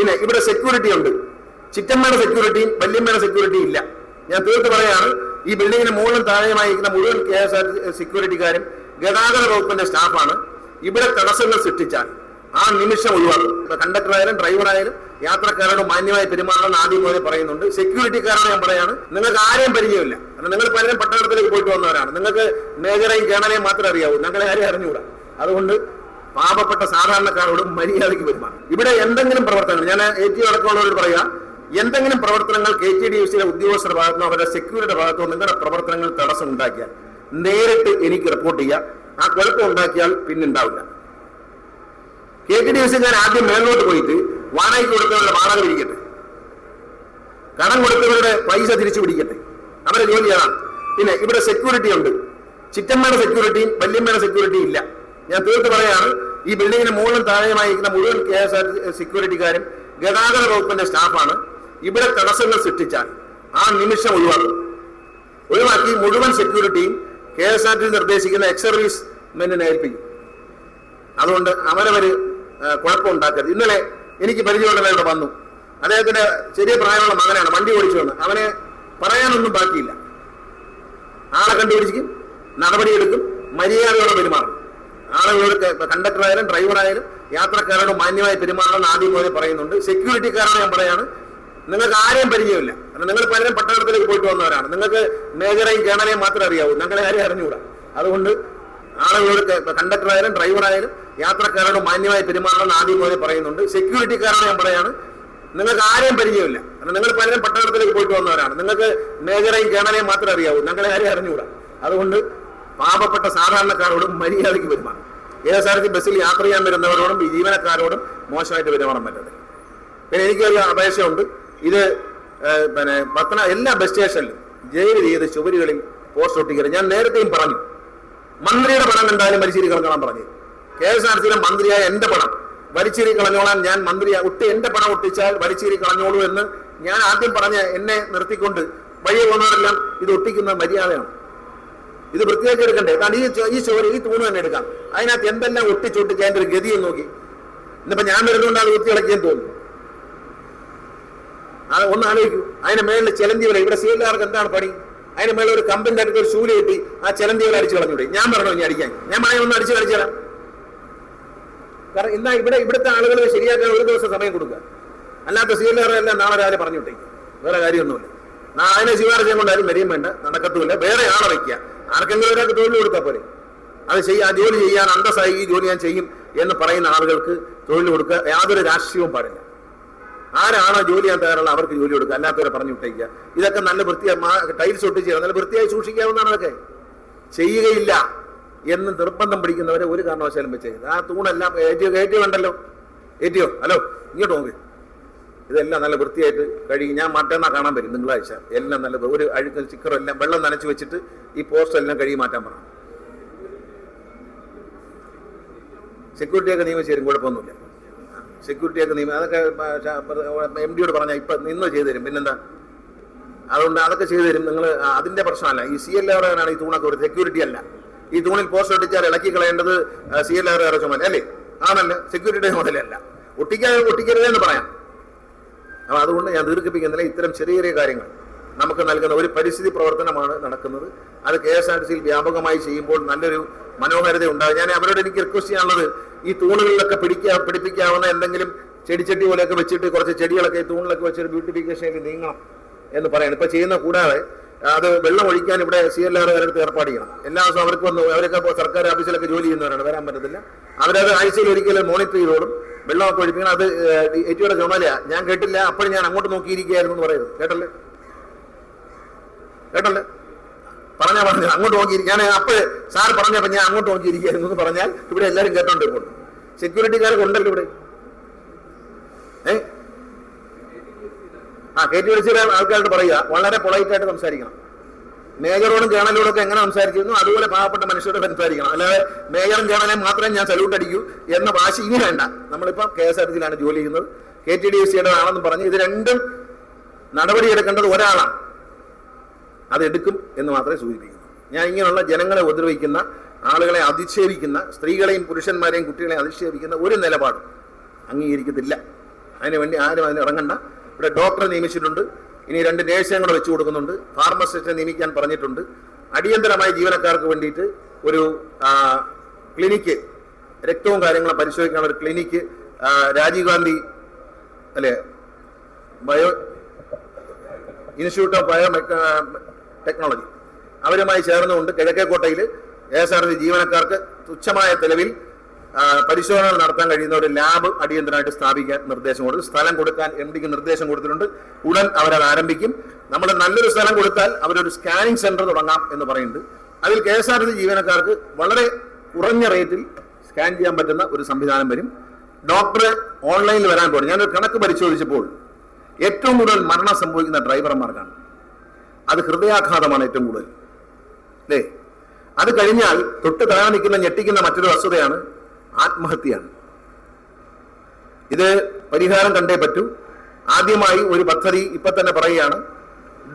പിന്നെ ഇവിടെ സെക്യൂരിറ്റി ഉണ്ട്. ചിറ്റമ്മയുടെ സെക്യൂരിറ്റിയും വല്യമ്മയുടെ സെക്യൂരിറ്റിയും ഇല്ല. ഞാൻ തീർത്ത് പറയാണ് ഈ ബിൽഡിങ്ങിന് മുകളിലും താഴെയുമായിരിക്കുന്ന മുഴുവൻ കെ എസ് ആർ സെക്യൂരിറ്റിക്കാരും ഗതാഗത വകുപ്പിന്റെ സ്റ്റാഫാണ് ഇവിടെ തടസ്സങ്ങൾ സൃഷ്ടിച്ചാൽ ആ നിമിഷം ഒഴിവാക്കും. കണ്ടക്ടറായാലും ഡ്രൈവറായാലും യാത്രക്കാരോട് മാന്യമായി പെരുമാറണമെന്ന് ആദ്യം മുതലേ പറയുന്നുണ്ട്. സെക്യൂരിറ്റിക്കാരോട് ഞാൻ പറയാണ് നിങ്ങൾക്ക് ആരെയും പരിചയമില്ല. കാരണം നിങ്ങൾ പലരും പട്ടണത്തിലേക്ക് പോയിട്ട് വന്നവരാണ്. നിങ്ങൾക്ക് മേജറേയും കേണലേയും മാത്രമേ അറിയാവൂ. ഞങ്ങളെ ആരെയും അറിഞ്ഞുകൂടാ. അതുകൊണ്ട് പാവപ്പെട്ട സാധാരണക്കാരോട് മര്യാദയ്ക്ക് പെരുമാറും. ഇവിടെ എന്തെങ്കിലും പ്രവർത്തനങ്ങൾ ഞാൻ എ ടി അടക്കമുള്ളവരോട് പറയാം എന്തെങ്കിലും പ്രവർത്തനങ്ങൾ കെ ടി ഡി എഫ് സിയിലെ ഉദ്യോഗസ്ഥരുടെ ഭാഗത്തുനിന്നോ അവരുടെ സെക്യൂരിറ്റിയുടെ ഭാഗത്തോ നിങ്ങളുടെ പ്രവർത്തനങ്ങൾ തടസ്സം ഉണ്ടാക്കിയാൽ നേരിട്ട് എനിക്ക് റിപ്പോർട്ട് ചെയ്യാം. ആ കുഴപ്പം ഉണ്ടാക്കിയാൽ പിന്നെ ഉണ്ടാവില്ല. K T D F C ഞാൻ ആദ്യം മേലോട്ട് പോയിട്ട് വാടകയ്ക്ക് കൊടുത്തവരുടെ വാടക പിടിക്കട്ടെ കടം കൊടുത്തവരുടെ പൈസ തിരിച്ചു പിടിക്കട്ടെ. അവരെ ജോലി ചെയ്യാം പിന്നെ ഇവിടെ സെക്യൂരിറ്റി ഉണ്ട്. ചിറ്റമ്മയുടെ സെക്യൂരിറ്റിയും വല്യമ്മയുടെ സെക്യൂരിറ്റിയും ഇല്ല. ഞാൻ തീർത്ത് പറയാണ് ഈ ബിൽഡിങ്ങിന് മുകളിലും താഴെയുമായിരിക്കുന്ന മുഴുവൻ കെ എസ് ആർ സെക്യൂരിറ്റിക്കാരും ഗതാഗത വകുപ്പിന്റെ സ്റ്റാഫാണ് ഇവിടെ തടസ്സങ്ങൾ സൃഷ്ടിച്ചാൽ ആ നിമിഷം ഒഴിവാക്കും. ഒഴിവാക്കി മുഴുവൻ സെക്യൂരിറ്റിയും കെ എസ് ആർ ടി നിർദ്ദേശിക്കുന്ന എക്സ് സർവീസ് മെന്നിനെ ഏൽപ്പിക്കും. അതുകൊണ്ട് അവരവര് കുഴപ്പം കുഴപ്പമുണ്ടാക്കരുത്. ഇന്നലെ എനിക്ക് പരിചയമുള്ള ഇവിടെ വന്നു. അദ്ദേഹത്തിന്റെ ചെറിയ പ്രായമുള്ള മകനാണ് വണ്ടി ഓടിച്ചു വന്ന്. അവനെ പറയാനൊന്നും ബാക്കിയില്ല. ആളെ കണ്ടുപിടിച്ചിരിക്കും നടപടിയെടുക്കും മര്യാദയോടെ പെരുമാറും. ആളുകളോട് കണ്ടക്ടറായാലും ഡ്രൈവറായാലും യാത്രക്കാരോട് മാന്യമായി പെരുമാറണം ആദ്യം പോലെ പറയുന്നുണ്ട്. സെക്യൂരിറ്റിക്കാരോട് ഞാൻ പറയാണ് നിങ്ങൾക്ക് ആരെയും പരിചയമില്ല. കാരണം നിങ്ങൾ പലരും പട്ടണത്തിലേക്ക് പോയിട്ട് വന്നവരാണ്. നിങ്ങൾക്ക് മേജറേയും കേണലേയും മാത്രമേ അറിയാവൂ. ഞങ്ങളെ ആരെയും അറിഞ്ഞുകൂടാ. അതുകൊണ്ട് ആളുകളോട് കണ്ടക്ടറായാലും ഡ്രൈവറായാലും യാത്രക്കാരോട് മാന്യമായി പെരുമാറണം ആദ്യം പോലെ പറയുന്നുണ്ട്. സെക്യൂരിറ്റിക്കാരോട് ഞാൻ പറയാണ് നിങ്ങൾക്ക് ആരെയും പരിചയമില്ല. കാരണം നിങ്ങൾ പലരും പട്ടണത്തിലേക്ക് പോയിട്ട് വന്നവരാണ്. നിങ്ങൾക്ക് മേജറേയും കേണലേയും മാത്രമേ അറിയാവൂ. ഞങ്ങളെ ആരെയും അറിഞ്ഞുകൂടാ. അതുകൊണ്ട് പാവപ്പെട്ട സാധാരണക്കാരോടും മര്യാദയ്ക്ക് പെരുമാറും. ടി ബസ്സിൽ യാത്ര ചെയ്യാൻ വരുന്നവരോടും ഈ ജീവനക്കാരോടും മോശമായിട്ട് പെരുമാറാൻ പറ്റത്തില്ല. പിന്നെ എനിക്കൊരു അപേക്ഷയുണ്ട്. ഇത് പിന്നെ പത്തന എല്ലാ ബസ് സ്റ്റേഷനിലും ജയിൽ ചെയ്ത് ചുവരുകളിൽ പോസ്റ്റ് ഒട്ടിക്കരുത്. ഞാൻ നേരത്തെയും പറഞ്ഞു. മന്ത്രിയുടെ പണം എന്തായാലും വലിച്ചിരി കളഞ്ഞോളാൻ പറഞ്ഞു കെ എസ് ആർ സിയിലെ മന്ത്രിയായ എന്റെ പണം വലിച്ചിരി കളഞ്ഞോളാൻ ഞാൻ മന്ത്രി ഒട്ടി എന്റെ പണം ഒട്ടിച്ചാൽ വലിച്ചിരി കളഞ്ഞോളൂ എന്ന് ഞാൻ ആദ്യം പറഞ്ഞ എന്നെ നിർത്തിക്കൊണ്ട് വഴി പോകുന്നവരെല്ലാം ഇത് ഒട്ടിക്കുന്ന മര്യാദയാണ്. ഇത് പ്രത്യേകിച്ച് എടുക്കണ്ടേ? കാരണം ഈ ഈ ചോറ് ഈ തൂണ് തന്നെ എടുക്കാം. അതിനകത്ത് എന്തെല്ലാം ഒട്ടിച്ചൊട്ടിച്ച് അതിന്റെ ഒരു ഗതിയും നോക്കി. ഇന്നിപ്പോ ഞാൻ വരുന്നതുകൊണ്ട് അത് വൃത്തിയിളക്കിയെന്ന് തോന്നുന്നു. അത് ഒന്ന് ആലോചിക്കൂ. അതിന്റെ മേളിൽ ചിലന്തി വില ഇവിടെ സീലുകാർക്ക് എന്താണ് പണി? അതിന്റെ മേളിൽ ഒരു കമ്പിന്റെ അടുത്ത് ഒരു ശൂല കിട്ടി ആ ചിലന്തി വില അടിച്ചു കളഞ്ഞൂടെ. ഞാൻ പറഞ്ഞു ഇനി അടിക്കാൻ? ഞാൻ മായ ഒന്ന് അടിച്ചു കളിച്ചു തരാം. കാരണം ഇന്നാ ഇവിടെ ഇവിടുത്തെ ആളുകൾ ശരിയാക്കാൻ ഒരു ദിവസം സമയം കൊടുക്കുക. അല്ലാത്ത സീലുകാരെല്ലാം നാളെ രാവിലെ പറഞ്ഞു വിട്ടേക്കും വേറെ കാര്യമൊന്നുമില്ല. നാളെ കൊണ്ട് ആരും വരികയും വേണ്ട. നടക്കത്തുമില്ല. വേറെ ആളെ വയ്ക്കുക. ആർക്കെങ്കിലും ഒരാൾക്ക് തൊഴിൽ കൊടുത്താൽ പോലെ അത് ചെയ്യുക ആ ജോലി ചെയ്യാൻ അന്തസ്സായി ഈ ജോലി ഞാൻ ചെയ്യും എന്ന് പറയുന്ന ആളുകൾക്ക് തൊഴിൽ കൊടുക്കുക യാതൊരു രാഷ്ട്രീയവും പാടില്ല. ആരാണോ ജോലി ചെയ്യാൻ തയ്യാറുള്ള അവർക്ക് ജോലി കൊടുക്കുക അല്ലാത്തവരെ പറഞ്ഞു വിട്ടേക്കുക. ഇതൊക്കെ നല്ല വൃത്തിയായി ടൈൽസ് ഒട്ടിച്ച് നല്ല വൃത്തിയായി സൂക്ഷിക്കാവുന്നതാണ് അതൊക്കെ. ചെയ്യുകയില്ല എന്ന് നിർബന്ധം പിടിക്കുന്നവരെ ഒരു കാരണവശാലും വെച്ചേക്കുന്നത് ആ തൂണെല്ലാം ഏറ്റിയോ കയറ്റിയോ ഉണ്ടല്ലോ ഏറ്റിയോ? ഹലോ ഇങ്ങോട്ട് നോക്ക്. ഇതെല്ലാം നല്ല വൃത്തിയായിട്ട് കഴുകി ഞാൻ മറ്റന്നാ കാണാൻ പറ്റും തിങ്കളാഴ്ച. എല്ലാം നല്ല ഒരു അഴുക്ക് ചിക്കറും എല്ലാം വെള്ളം നനച്ച് വെച്ചിട്ട് ഈ പോസ്റ്റർ എല്ലാം കഴുകി മാറ്റാൻ പറഞ്ഞു സെക്യൂരിറ്റിയൊക്കെ നിയമിച്ച് തരും കുഴപ്പമൊന്നുമില്ല. സെക്യൂരിറ്റിയൊക്കെ നിയമം അതൊക്കെ എം ഡിയോട് പറഞ്ഞാൽ ഇപ്പം നിന്ന് ചെയ്തു തരും. പിന്നെന്താ? അതുകൊണ്ട് അതൊക്കെ ചെയ്തു തരും. നിങ്ങൾ അതിന്റെ പ്രശ്നമല്ല. ഈ സി എൽ ആറാണ് ഈ തൂണൊക്കെ ഒരു സെക്യൂരിറ്റി അല്ല. ഈ തൂണിൽ പോസ്റ്റർ ഒട്ടിച്ചാൽ ഇളക്കി കളയേണ്ടത് സി എൽ ആർ ചുമതല. അല്ലേ? ആണല്ലേ? സെക്യൂരിറ്റിയുടെ ചുമതലയല്ല. ഒട്ടിക്കാൻ ഒട്ടിക്കരുതെന്ന് പറയാം. അപ്പൊ അതുകൊണ്ട് ഞാൻ ദീർഘിപ്പിക്കുന്നില്ല. ഇത്തരം ചെറിയ ചെറിയ കാര്യങ്ങൾ നമുക്ക് നൽകുന്ന ഒരു പരിസ്ഥിതി പ്രവർത്തനമാണ് നടക്കുന്നത്. അത് കെ എസ് ആർ ടി സിയിൽ വ്യാപകമായി ചെയ്യുമ്പോൾ നല്ലൊരു മനോഹാരിത ഉണ്ടാകും. ഞാൻ അവരോട് എനിക്ക് റിക്വസ്റ്റ് ചെയ്യാനുള്ളത് ഈ തൂണുകളിലൊക്കെ പിടിക്കാ പിടിപ്പിക്കാവുന്ന എന്തെങ്കിലും ചെടിച്ചട്ടി പോലെയൊക്കെ വെച്ചിട്ട് കുറച്ച് ചെടികളൊക്കെ തൂണിലൊക്കെ വെച്ചൊരു ബ്യൂട്ടിഫിക്കേഷനിലേക്ക് നീങ്ങണം എന്ന് പറയണം. ഇപ്പം ചെയ്യുന്ന കൂടാതെ അത് വെള്ളം ഒഴിക്കാൻ ഇവിടെ സി എൽ ആറുകാരടുത്ത് ഏർപ്പാട് ചെയ്യണം. എല്ലാ ദിവസവും അവർക്ക് വന്ന് അവരൊക്കെ സർക്കാർ ഓഫീസിലൊക്കെ ജോലി ചെയ്യുന്നവരാണ് വരാൻ പറ്റത്തില്ല. അവരത് ആഴ്ചയിൽ ഒരിക്കലും മോണിറ്റർ ചെയ്തോളും. വെള്ളമൊക്കെ ഒഴിപ്പിക്കണം. അത് എറ്റിയുടെ ചുമല ഞാൻ കേട്ടില്ല. അപ്പോഴും ഞാൻ അങ്ങോട്ട് നോക്കിയിരിക്കുകയായിരുന്നു എന്ന് പറയുന്നത് കേട്ടല്ലേ? കേട്ടല്ലേ? പറഞ്ഞാ പറഞ്ഞു. അങ്ങോട്ട് നോക്കിയിരിക്കും. ഞാൻ അപ്പോൾ സാർ പറഞ്ഞപ്പോൾ ഞാൻ അങ്ങോട്ട് നോക്കിയിരിക്കുകയായിരുന്നു എന്ന് പറഞ്ഞാൽ ഇവിടെ എല്ലാവരും കേട്ടോണ്ട് ഇപ്പോൾ സെക്യൂരിറ്റിക്കാരൊക്കെ ഉണ്ടല്ലോ ഇവിടെ. ഏ? ആ കെ ടി വിളിച്ചിട്ട് ആൾക്കാരോട് പറയുക. വളരെ പൊളൈറ്റായിട്ട് സംസാരിക്കണം. മേജറോടും കേണലോടും ഒക്കെ എങ്ങനെ സംസാരിച്ചിരുന്നു അതുപോലെ പാവപ്പെട്ട മനുഷ്യരോട് സംസാരിക്കണം. അല്ലാതെ മേജറും കേണലെ മാത്രമേ ഞാൻ സല്യൂട്ട് അടിക്കൂ എന്ന വാശി ഇനി വേണ്ട. നമ്മളിപ്പോ കെ എസ് ആർ ടി സിയിലാണ് ജോലി ചെയ്യുന്നത്. കെ ടി ഡി എസ് സിയുടെ പറഞ്ഞ് ഇത് രണ്ടും നടപടിയെടുക്കേണ്ടത് ഒരാളാണ്. അതെടുക്കും എന്ന് മാത്രമേ സൂചിപ്പിക്കുന്നു. ഞാൻ ഇങ്ങനെയുള്ള ജനങ്ങളെ ഉപദ്രവിക്കുന്ന ആളുകളെ അധിക്ഷേപിക്കുന്ന സ്ത്രീകളെയും പുരുഷന്മാരെയും കുട്ടികളെയും അധിക്ഷേപിക്കുന്ന ഒരു നിലപാടും അംഗീകരിക്കത്തില്ല. അതിനുവേണ്ടി ആരും അതിന് ഇറങ്ങണ്ട ഇവിടെ ഡോക്ടറെ നിയമിച്ചിട്ടുണ്ട്. ഇനി രണ്ട് നേഴ്സിനെ കൂടെ വെച്ച് കൊടുക്കുന്നുണ്ട്. ഫാർമസിസ്റ്റിനെ നിയമിക്കാൻ പറഞ്ഞിട്ടുണ്ട്. അടിയന്തരമായി ജീവനക്കാർക്ക് വേണ്ടിയിട്ട് ഒരു ക്ലിനിക്ക് രക്തവും കാര്യങ്ങളും പരിശോധിക്കാനുള്ള ഒരു ക്ലിനിക്ക് രാജീവ് ഗാന്ധി അല്ലേ bio institute of biotechnology. അവരുമായി ചേർന്നുകൊണ്ട് കിഴക്കേക്കോട്ടയിൽ എ എസ് ആർ ജീവനക്കാർക്ക് തുച്ഛമായ ചെലവിൽ ആ, പരിശോധനകൾ നടത്താൻ കഴിയുന്ന ഒരു ലാബ് അടിയന്തരമായിട്ട് സ്ഥാപിക്കാൻ നിർദ്ദേശം കൊടുത്തു സ്ഥലം കൊടുക്കാൻ എം ഡിക്ക് നിർദ്ദേശം കൊടുത്തിട്ടുണ്ട്. ഉടൻ അവരത് ആരംഭിക്കും. നമ്മൾ നല്ലൊരു സ്ഥലം കൊടുത്താൽ അവരൊരു സ്കാനിങ് സെന്റർ തുടങ്ങാം എന്ന് പറയുന്നുണ്ട്. അതിൽ കെ എസ് ആർ സി ജീവനക്കാർക്ക് വളരെ കുറഞ്ഞ റേറ്റിൽ സ്കാൻ ചെയ്യാൻ പറ്റുന്ന ഒരു സംവിധാനം വരും. ഡോക്ടർ ഓൺലൈനിൽ വരാൻ പോകും ഞാനൊരു കണക്ക് പരിശോധിച്ചപ്പോൾ ഏറ്റവും കൂടുതൽ മരണം സംഭവിക്കുന്ന ഡ്രൈവർമാർക്കാണ്. അത് ഹൃദയാഘാതമാണ് ഏറ്റവും കൂടുതൽ. അല്ലേ അത് കഴിഞ്ഞാൽ തൊട്ട് താഴെ നിൽക്കുന്ന ഞെട്ടിക്കുന്ന മറ്റൊരു വസ്തുതയാണ് ആത്മഹത്യയാണ്. ഇത് പരിഹാരം കണ്ടേ പറ്റൂ. ആദ്യമായി ഒരു പദ്ധതി ഇപ്പൊ തന്നെ പറയുകയാണ്.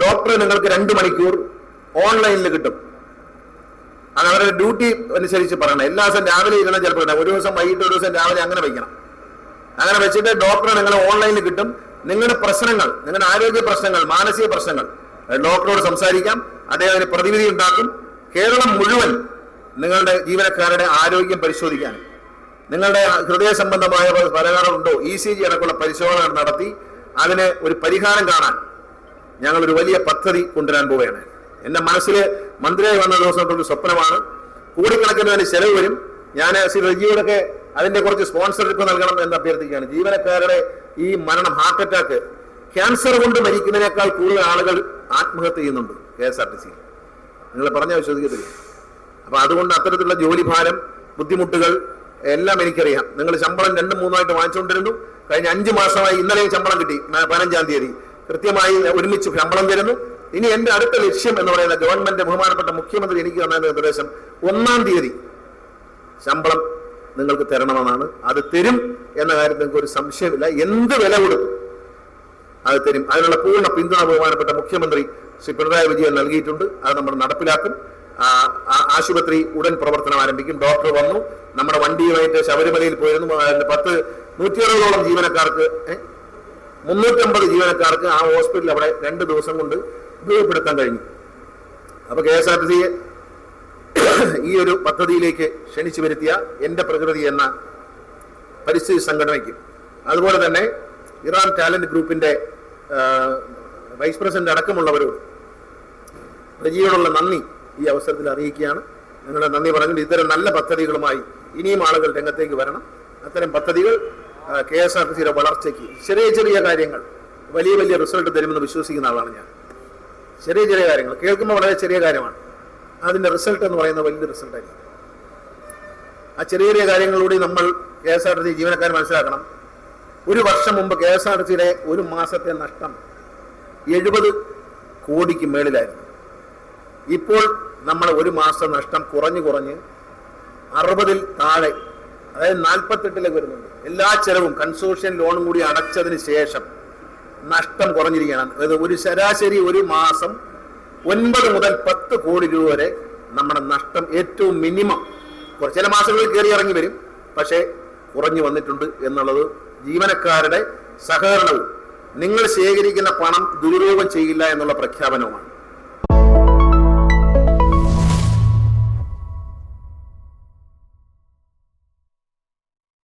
ഡോക്ടർ നിങ്ങൾക്ക് രണ്ട് മണിക്കൂർ ഓൺലൈനിൽ കിട്ടും. അത് അവരുടെ ഡ്യൂട്ടി അനുസരിച്ച് പറയണം. എല്ലാ ദിവസം രാവിലെ ഇരുന്ന ചിലപ്പോൾ ഒരു ദിവസം വൈകിട്ട് ഒരു ദിവസം രാവിലെ അങ്ങനെ വയ്ക്കണം അങ്ങനെ വെച്ചിട്ട് ഡോക്ടർ നിങ്ങൾ ഓൺലൈനിൽ കിട്ടും. നിങ്ങളുടെ പ്രശ്നങ്ങൾ നിങ്ങളുടെ ആരോഗ്യ പ്രശ്നങ്ങൾ മാനസിക പ്രശ്നങ്ങൾ ഡോക്ടറോട് സംസാരിക്കാം. അദ്ദേഹം പ്രതിവിധി ഉണ്ടാക്കും. കേരളം മുഴുവൻ നിങ്ങളുടെ ജീവനക്കാരുടെ ആരോഗ്യം പരിശോധിക്കാൻ. നിങ്ങളുടെ ഹൃദയ സംബന്ധമായ പലകാരമുണ്ടോ? ഇ സി ജി അടക്കമുള്ള പരിശോധന നടത്തി അതിന് ഒരു പരിഹാരം കാണാൻ ഞങ്ങൾ ഒരു വലിയ പദ്ധതി കൊണ്ടുവരാൻ പോവുകയാണ്. എന്റെ മനസ്സിൽ മന്ത്രിയായി വന്ന ദിവസം ഒരു സ്വപ്നമാണ്. കോടിക്കണക്കിന് അതിന് ചെലവ് വരും. ഞാൻ ശ്രീ റജിയോടൊക്കെ അതിന്റെ കുറച്ച് സ്പോൺസർഷിപ്പ് നൽകണം എന്ന് അഭ്യർത്ഥിക്കുകയാണ്. ജീവനക്കാരുടെ ഈ മരണം ഹാർട്ട് അറ്റാക്ക് ക്യാൻസർ കൊണ്ട് മരിക്കുന്നതിനേക്കാൾ കൂടുതൽ ആളുകൾ ആത്മഹത്യ ചെയ്യുന്നുണ്ട് കെ എസ് ആർ ടി സിയിൽ നിങ്ങൾ പറഞ്ഞാൽ വിശ്വസിക്കത്തില്ല അപ്പൊ അതുകൊണ്ട് അത്തരത്തിലുള്ള ജോലി ഭാരം ബുദ്ധിമുട്ടുകൾ എല്ലാം എനിക്കറിയാം. നിങ്ങൾ ശമ്പളം രണ്ടും മൂന്നായിട്ട് വാങ്ങിച്ചുകൊണ്ടിരുന്നു. കഴിഞ്ഞ അഞ്ചു മാസമായി ഇന്നലെയും ശമ്പളം കിട്ടി പതിനഞ്ചാം തീയതി. കൃത്യമായി ഒരുമിച്ച് ശമ്പളം തരുന്നു. ഇനി എന്റെ അടുത്ത ലക്ഷ്യം എന്ന് പറയുന്ന ഗവൺമെന്റ് ബഹുമാനപ്പെട്ട മുഖ്യമന്ത്രി എനിക്ക് തന്ന നിർദ്ദേശം ഒന്നാം തീയതി ശമ്പളം നിങ്ങൾക്ക് തരണമെന്നാണ്. അത് തരും എന്ന കാര്യത്തിൽ നിങ്ങൾക്ക് ഒരു സംശയമില്ല. എന്ത് വില കൊടുക്കും അത് തരും. അതിനുള്ള പൂർണ പിന്തുണ ബഹുമാനപ്പെട്ട മുഖ്യമന്ത്രി ശ്രീ പിണറായി വിജയൻ നൽകിയിട്ടുണ്ട്. അത് നമ്മൾ നടപ്പിലാക്കും. ആശുപത്രി ഉടൻ പ്രവർത്തനം ആരംഭിക്കും. ഡോക്ടർ വന്നു. നമ്മുടെ വണ്ടിയുമായിട്ട് ശബരിമലയിൽ പോയിരുന്നു. പത്ത് നൂറ്റി അറുപതോളം ജീവനക്കാർക്ക് മുന്നൂറ്റമ്പത് ജീവനക്കാർക്ക് ആ ഹോസ്പിറ്റൽ അവിടെ രണ്ട് ദിവസം കൊണ്ട് ഉപയോഗപ്പെടുത്താൻ കഴിഞ്ഞു. അപ്പൊ കെ എസ് ആർ ടി സിയെ ഈ ഒരു പദ്ധതിയിലേക്ക് ക്ഷണിച്ചു വരുത്തിയ എന്റെ പ്രകൃതി എന്ന പരിസ്ഥിതി സംഘടനയ്ക്ക്. അതുപോലെ തന്നെ ഇറാൻ ടാലന്റ് ഗ്രൂപ്പിന്റെ വൈസ് പ്രസിഡന്റ് അടക്കമുള്ളവരോട് റജിയോടുള്ള നന്ദി ഈ അവസരത്തിൽ അറിയിക്കുകയാണ്. ഞങ്ങളുടെ നന്ദി പറഞ്ഞിട്ട് ഇത്തരം നല്ല പദ്ധതികളുമായി ഇനിയും ആളുകൾ രംഗത്തേക്ക് വരണം. അത്തരം പദ്ധതികൾ കെ എസ് ആർ ടി സിയുടെ വളർച്ചയ്ക്ക് ചെറിയ ചെറിയ കാര്യങ്ങൾ വലിയ വലിയ റിസൾട്ട് തരുമെന്ന് വിശ്വസിക്കുന്ന ആളാണ് ഞാൻ. ചെറിയ ചെറിയ കാര്യങ്ങൾ കേൾക്കുമ്പോൾ വളരെ ചെറിയ കാര്യമാണ്. അതിന്റെ റിസൾട്ട് എന്ന് പറയുന്നത് വലിയ റിസൾട്ടായിരിക്കും ആ ചെറിയ ചെറിയ കാര്യങ്ങളിലൂടെ നമ്മൾ K S R T C ജീവനക്കാർ മനസ്സിലാക്കണം. ഒരു വർഷം മുമ്പ് കെ എസ് ആർ ടി സിയുടെ ഒരു മാസത്തെ നഷ്ടം എഴുപത് കോടിക്ക് മേളിലായിരുന്നു. ഇപ്പോൾ നമ്മൾ ഒരു മാസം നഷ്ടം കുറഞ്ഞു കുറഞ്ഞ് അറുപതിൽ താഴെ അതായത് നാൽപ്പത്തെട്ടിലേക്ക് വരുന്നുണ്ട്. എല്ലാ ചെലവും കൺസോഷ്യൻ ലോണും കൂടി അടച്ചതിന് ശേഷം നഷ്ടം കുറഞ്ഞിരിക്കുകയാണ്. അതായത് ഒരു ശരാശരി ഒരു മാസം ഒൻപത് മുതൽ പത്ത് കോടി രൂപ വരെ നമ്മുടെ നഷ്ടം ഏറ്റവും മിനിമം. കുറച്ച് ചില മാസങ്ങളിൽ കയറി ഇറങ്ങി വരും പക്ഷേ കുറഞ്ഞു വന്നിട്ടുണ്ട് എന്നുള്ളത് ജീവനക്കാരുടെ സഹകരണവും. നിങ്ങൾ ശേഖരിക്കുന്ന പണം ദുരുപയോഗം ചെയ്യില്ല എന്നുള്ള പ്രഖ്യാപനവുമാണ്.